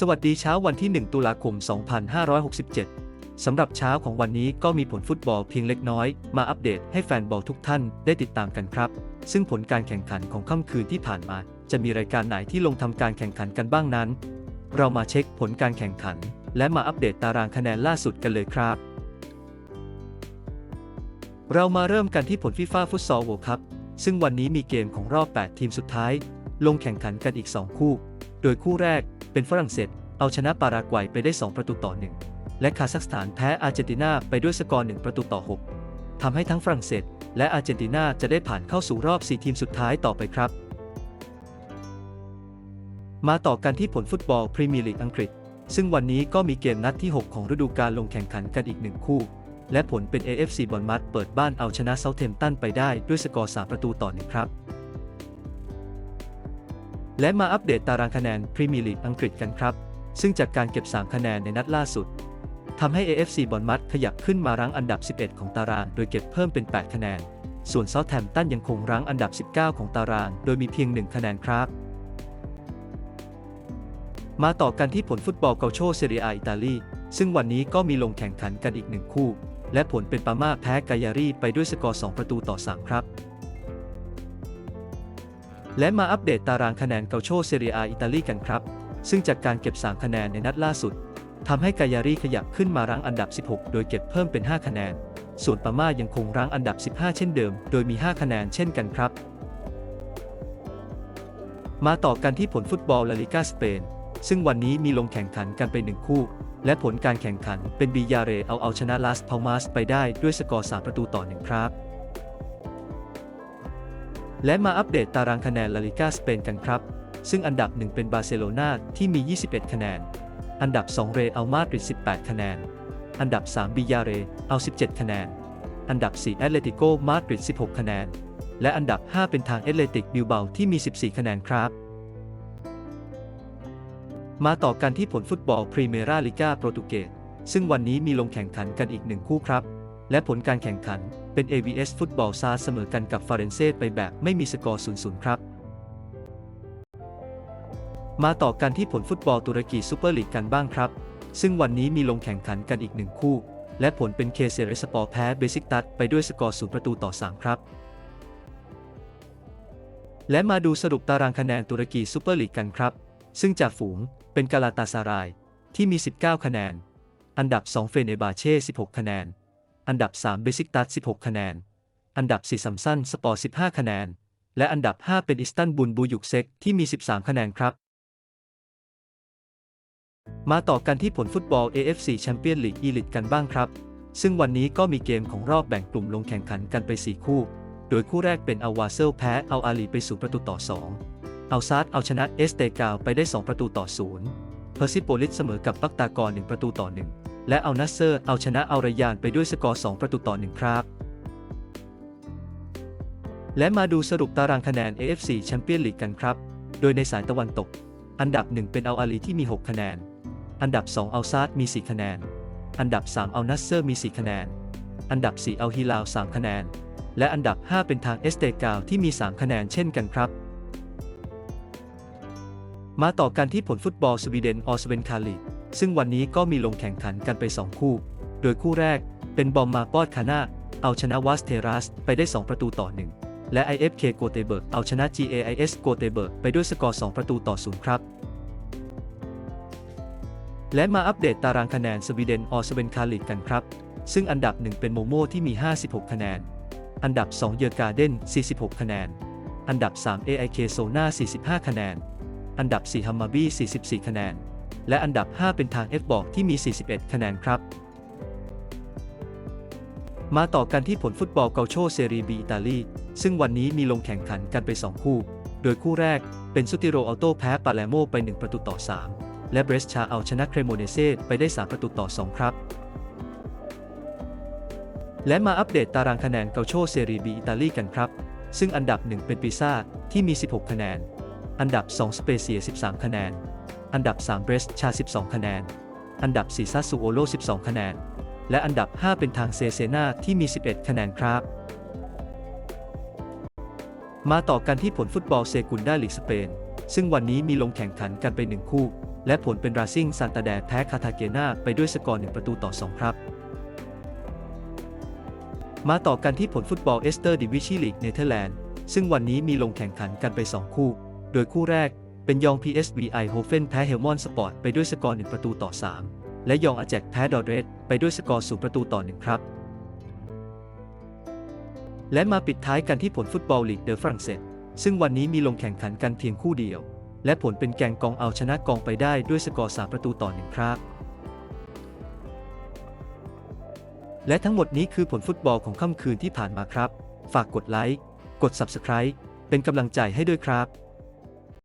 สวัสดีเช้าวันที่ 1 ตุลาคม 2567 สำหรับเช้าของวันนี้ก็มีผลฟุตบอลเพียงเล็กน้อย มาอัปเดตให้แฟนบอลทุกท่านได้ติดตามกันครับ ซึ่งผลการแข่งขันของค่ำคืนที่ผ่านมา จะมีรายการไหนที่ลงทำการแข่งขันกันบ้างนั้น เรามาเช็คผลการแข่งขัน และมาอัปเดตตารางคะแนนล่าสุดกันเลยครับ เรามาเริ่มกันที่ผลฟีฟ่าฟุตซอลโวครับซึ่งวันนี้มีเกมของรอบ 8 ทีมสุดท้าย ลงแข่งขันกันอีก 2 คู่ โดยคู่แรก เป็นฝรั่งเศส เอาชนะปารากวัยไปได้ 2 ประตูต่อ 1 และคาซัคสถานแพ้อาร์เจนตินาไปด้วยสกอร์ 1 ประตูต่อ 6ทำให้ทั้งฝรั่งเศส และอาร์เจนตินาจะได้ผ่านเข้าสู่รอบ 4 ทีมสุดท้ายต่อไปครับ มาต่อกันที่ผลฟุตบอลพรีเมียร์ลีกอังกฤษ ซึ่งวันนี้ก็มีเกมนัดที่ 6 ของฤดูกาลลงแข่งขันกันอีกหนึ่งคู่ และผลเป็น AFC บอลมัดเปิดบ้านเอาชนะเซาเทมตันไปได้ด้วยสกอร์ 3 ประตูต่อหนึ่งครับ และมาอัปเดตตารางคะแนนพรีเมียร์ลีกอังกฤษกันครับ ซึ่งจากการเก็บ 3 คะแนนในนัดล่าสุดทำให้ AFC บอลมัดขยับขึ้นมารั้งอันดับ 11 ของตาราง โดยเก็บเพิ่มเป็น 8 คะแนน ส่วนเซาแ h มตันยังคงรั้งอันดับ 19 ของตาราง โดยมีเพียง 1 คะแนนครับ มาต่อกันที่ผลฟุตบอลเกาโชเซเรียอิตาลี ซึ่งวันนี้ก็มีลงแข่งขันกันอีกหนึ่งคู่ และผลเป็นปาม่าแพ้กายารีไปด้วยสกอร์ 2 ประตูต่อ 3 ครับ และมาอัปเดตตารางคะแนนเกาโชเซเรียอิตาลีกันครับ ซึ่งจากการเก็บ 3 คะแนนในนัดล่าสุดทำให้กายารีขยับขึ้นมารั้งอันดับ 16 โดยเก็บเพิ่มเป็น 5 คะแนน ส่วนปาม่ายังคงรั้งอันดับ 15 เช่นเดิม โดยมี 5 คะแนนเช่นกันครับ มาต่อกันที่ผลฟุตบอลลาลิกาสเปน ซึ่งวันนี้มีลงแข่งขันกันไปหนึ่งคู่ และผลการแข่งขันเป็นบียาเรเอาเอาชนะลาสพามาสไปได้ด้วยสกอร์ 3 ประตูต่อหนึ่งครับ และมาอัปเดตตารางคะแนนลาลิกาสเปนกันครับ ซึ่งอันดับ 1 เป็นบาร์เซโลนาที่มี 21 คะแนน อันดับ 2 เรอัลมาดริด 18 คะแนน อันดับ 3 บิยาเรเอา 17 คะแนน อันดับ 4 แอตเลติโกมาดริด 16 คะแนน และอันดับ 5 เป็นทางเอตเลติกบิลเบาที่มี 14 คะแนนครับมาต่อกันที่ผลฟุตบอลพรีเมราลิกาโปรตุเกสซึ่งวันนี้มีลงแข่งขันกันอีกหนึ่งคู่ครับ และผลการแข่งขัน เป็น AVS ฟุตบอลซาเสมอกันกับฟาเรนเซสไปแบบไม่มีสกอร์ 0-0 ครับ มาต่อกันที่ผลฟุตบอลตุรกีซูเปอร์ลีกกันบ้างครับ ซึ่งวันนี้มีลงแข่งขันกันอีกหนึ่งคู่ และผลเป็นเคเซเรสปอร์แพ้เบซิกตัสไปด้วยสกอร์ 0 ประตูต่อ 3 ครับ และมาดูสรุปตารางคะแนนตุรกีซูเปอร์ลีกกันครับ ซึ่งจากฝูงเป็นกาลาตาซารายที่มี 19 คะแนน อันดับ 2 เฟเนบาเช่ 16 คะแนน อันดับ 3 เบซิกตัส16 คะแนน อันดับ 4 ซัมซันสปอร์15 คะแนน และอันดับ 5 เป็นอิสตันบุลบูยุกเซกที่มี 13 คะแนนครับ มาต่อกันที่ผลฟุตบอล AFC แชมเปี้ยนลีกอีลิตกันบ้างครับ ซึ่งวันนี้ก็มีเกมของรอบแบ่งกลุ่มลงแข่งขันกันไป 4 คู่ โดยคู่แรกเป็นอาวาเซลแพ้เอาอาลีไปสู่ประตูต่อ 2 เอาซาร์เอาชนะเอสเตกาไปได้ 2 ประตูต่อ 0เพอร์ซิโปลิสเสมอกับปักตากร1ประตูต่อ 1 และเอานัสเซอร์เอาชนะเอารายานไปด้วยสกอร์ 2 ประตูต่อ 1 ครับ และมาดูสรุปตารางคะแนน AFC แชมเปี้ยนลีกกันครับ โดยในสายตะวันตก อันดับ 1 เป็นเอาอาลีที่มี 6 คะแนน อันดับ2เอาซาร์มี 4 คะแนน อันดับ3เอานัสเซอร์มี 4 คะแนน อันดับ4เอาฮิลาว 3 คะแนน และอันดับ 5 เป็นทางเอสเตกาที่มี 3 คะแนนเช่นกันครับมาต่อกันที่ผลฟุตบอลสวีเดนออสเวนคาลี ซึ่งวันนี้ก็มีลงแข่งขันกันไป 2 คู่ โดยคู่แรกเป็นบอมมาปอดคานาเอาชนะวัสเทรัสไปได้ 2 ประตูต่อ 1 และ IFK โกเตเบิร์กเอาชนะ GAIS โกเตเบิร์กไปด้วยสกอร์ 2 ประตูต่อ 0 ครับ และมาอัปเดตตารางคะแนนสวีเดนออสเวนคาลีกันครับ ซึ่งอันดับ 1 เป็นโมโมที่มี 56 คะแนน อันดับ 2 เยอร์การ์เดน 46 คะแนน อันดับ 3 AIK โซนา45 คะแนน อันดับ 4 ฮัมมาบี้44 คะแนน และอันดับ 5 เป็นทาง F บอกที่มี 41 คะแนนครับ มาต่อกันที่ผลฟุตบอลเกาโชเซรีบีอิตาลี ซึ่งวันนี้มีลงแข่งขันกันไป 2 คู่ โดยคู่แรกเป็นซุติโรอัลโตแพ้ปาเลโมไป 1 ประตูต่อ 3 และเบรสชาเอาชนะเครโมเนเซไปได้ 3 ประตูต่อ 2 ครับ และมาอัปเดตตารางคะแนนเกาโชเซรีบีอิตาลีกันครับ ซึ่งอันดับ 1 เป็นปิซ่าที่มี 16 คะแนน อันดับ 2 สเปเซีย 13 คะแนน อันดับ 3 เบรสชา 12 คะแนน อันดับ 4ซัสซูโอโล 12 คะแนน และอันดับ 5 เป็นทางเซเซนาที่มี 11 คะแนนครับ มาต่อกันที่ผลฟุตบอลเซกุนดาลีกสเปน ซึ่งวันนี้มีลงแข่งขันกันไปหนึ่งคู่ และผลเป็นราซิ่งซานตาแดแพ้คาทาเกนาไปด้วยสกอร์ 1 ประตูต่อ 2 ครับมาต่อกันที่ผลฟุตบอลเอสเตอร์ดิวิชีลีกเนเธอร์แลนด์ซึ่งวันนี้มีลงแข่งขันกันไป 2 คู่ โดยคู่แรก เป็นยอง PSV ไอโฮเฟนแพ้เฮลมอนสปอร์ตไปด้วยสกอร์ 1 ประตูต่อ 3 และยองอาแจกแพ้ดอร์เรสไปด้วยสกอร์ 0 ประตูต่อ 1 ครับ และมาปิดท้ายกันที่ผลฟุตบอลลีกเดอฝรั่งเศส ซึ่งวันนี้มีลงแข่งขันกันเพียงคู่เดียว และผลเป็นแกงกองเอาชนะกองไปได้ด้วยสกอร์ 3 ประตูต่อ 1 ครับ และทั้งหมดนี้คือผลฟุตบอลของค่ำคืนที่ผ่านมาครับ ฝากกดไลค์ กด Subscribe เป็นกำลังใจให้ด้วยครับ